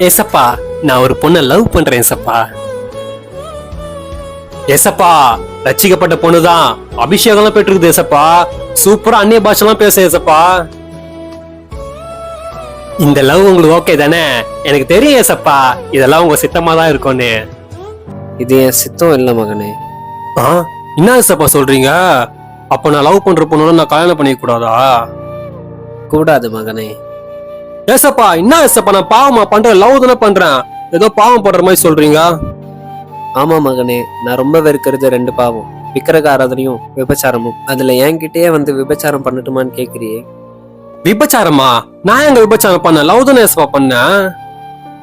ஏசப்பா நான் ஒரு பொண்ணை லவ் பண்றேன் ஏசப்பா. ஏசப்பா ரச்சிக்கப்பட்ட பொண்ணுதான். அபிஷேகம்லாம் பெற்றிருக்குது ஏசப்பா. சூப்பரா அந்நிய பாஷெல்லாம் பேச ஏசப்பா. இந்த லவ் உங்களுக்கு ஓகே தானே? எனக்கு தெரியும் ஏசப்பா. இதெல்லாம் உங்க சித்தமா தான் இருக்கும்னு. இது என் சித்தம் இல்லை மகனே. ஆ? என்ன ஏசப்பா சொல்றீங்க? அப்ப நான் லவ் பண்ற பொண்ணு நான் கல்யாணம் பண்ணிக்க கூடாதா? கூடாது மகனே. ஏசப்பா என்ன ஏசப்பா நான் பாவமா பண்றேன் லவ் தானே பண்றேன். ஏதோ பாவம் பண்ற மாதிரி சொல்றீங்க ஆமா மகனே நான் ரொம்ப வெறுக்கிறது ரெண்டு பாவம். விக்கிரக ஆராதனையும் விபச்சாரமும். அதுல என்கிட்டயே வந்து விபச்சாரம் பண்ணட்டுமான்னு கேக்குறியே? விபச்சாரமா? நான் எங்க விபச்சாரம் பண்ணேன்? லவ் தானே ஏசப்பா பண்ணேன்?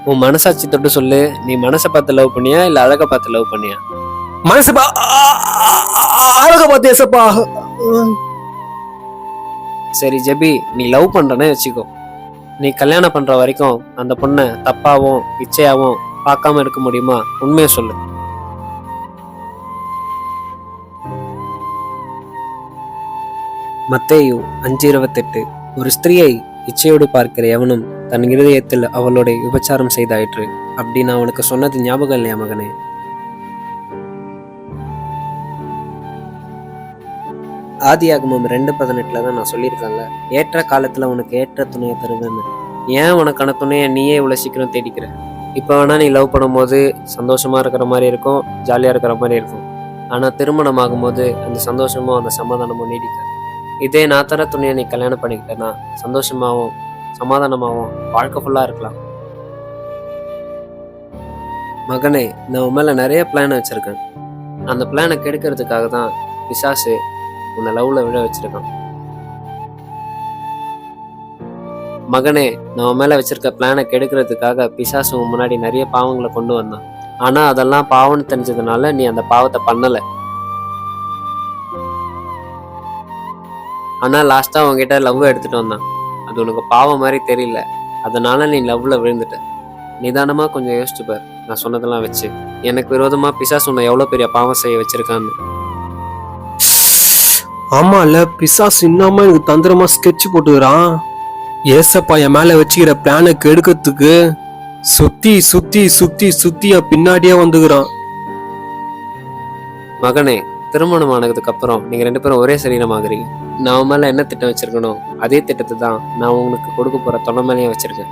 உன் மனசாட்சி தொட்டு சொல்லு. நீ மனசை பார்த்து லவ் பண்ணியா இல்ல அழகை பார்த்து லவ் பண்ணியா? மனசு அழக பார்த்து ஏசப்பா. சரி ஜெபி நீ லவ் பண்றனே வச்சுக்கோ. நீ கல்யாணம் பண்ற வரைக்கும் அந்த பொண்ணை தப்பாவும் இச்சையாவும் பார்க்காம இருக்க முடியுமா? உண்மையை சொல்லு. மத்தேயு அஞ்சு இருபத்தெட்டு. ஒரு ஸ்திரீயை இச்சையோடு பார்க்கிற எவனும் தன் இருதயத்தில் அவளோட விபச்சாரம் செய்தாயிற்று. அப்படின்னு அவனுக்கு சொன்னது ஞாபகம் இல்லையா மகனே? ஆதியாகமம் ரெண்டு பதினெட்டில் தான் நான் சொல்லியிருக்கேன்ல ஏற்ற காலத்தில் உனக்கு ஏற்ற துணையை தருவேன்னு. ஏன் உனக்கான துணையை நீயே இவ்வளோ சீக்கிரம் தேடிக்கிற? இப்போ வேணால் நீ லவ் பண்ணும்போது சந்தோஷமாக இருக்கிற மாதிரி இருக்கும் ஜாலியாக இருக்கிற மாதிரி இருக்கும். ஆனால் திருமணம் ஆகும்போது அந்த சந்தோஷமும் அந்த சமாதானமும் நீடிக்க இதே நான் தர துணையை நீ கல்யாணம் பண்ணிக்கிட்டேன்னா சந்தோஷமாகவும் சமாதானமாகவும் வாழ்க்கை ஃபுல்லாக இருக்கலாம். மகனே நான் உன் மேலே நிறைய பிளான் வச்சுருக்கேன். அந்த பிளானை கெடுக்கிறதுக்காக தான் பிசாசு உன்னை லவ்ல விழ வச்சிருக்கான். மகனே நம்ம மேல வச்சிருக்க பிளானை கெடுக்கிறதுக்காக பிசாசு உன் முன்னாடி நிறைய பாவங்களை கொண்டு வந்தான். ஆனா அதெல்லாம் பாவம்னு தெரிஞ்சதுனால நீ அந்த பாவத்தை பண்ணல. ஆனா லாஸ்டா உன்கிட்ட லவ் எடுத்துட்டு வந்தான். அது உனக்கு பாவம் மாதிரி தெரியல. அதனால நீ லவ்ல விழுந்துட்ட. நிதானமா கொஞ்சம் யோசிச்சுப்பார் நான் சொன்னதெல்லாம் வச்சு. எனக்கு விரோதமா பிசாசு உன்னை எவ்வளவு பெரிய பாவம் செய்ய வச்சிருக்கான்னு. ஆமா இல்ல பிசாசு இன்னமா எனக்கு தந்திரமா ஸ்கெட்ச் போட்டுக்கிறான். ஏசப்பா என் மேல வச்சுக்கிற பிளானை கெடுக்கிறதுக்கு சுத்தி சுத்தி சுத்தி சுத்தியா பின்னாடியே வந்துக்கிறான். மகனே திருமணம் ஆனதுக்கு அப்புறம் நீங்க ரெண்டு பேரும் ஒரே சரீரமாகறீங்க. நான் உன் மேல என்ன திட்டம் வச்சிருக்கணும் அதே திட்டத்தை தான் நான் உங்களுக்கு கொடுக்க போற தொலை மேலேயும் வச்சிருக்கேன்.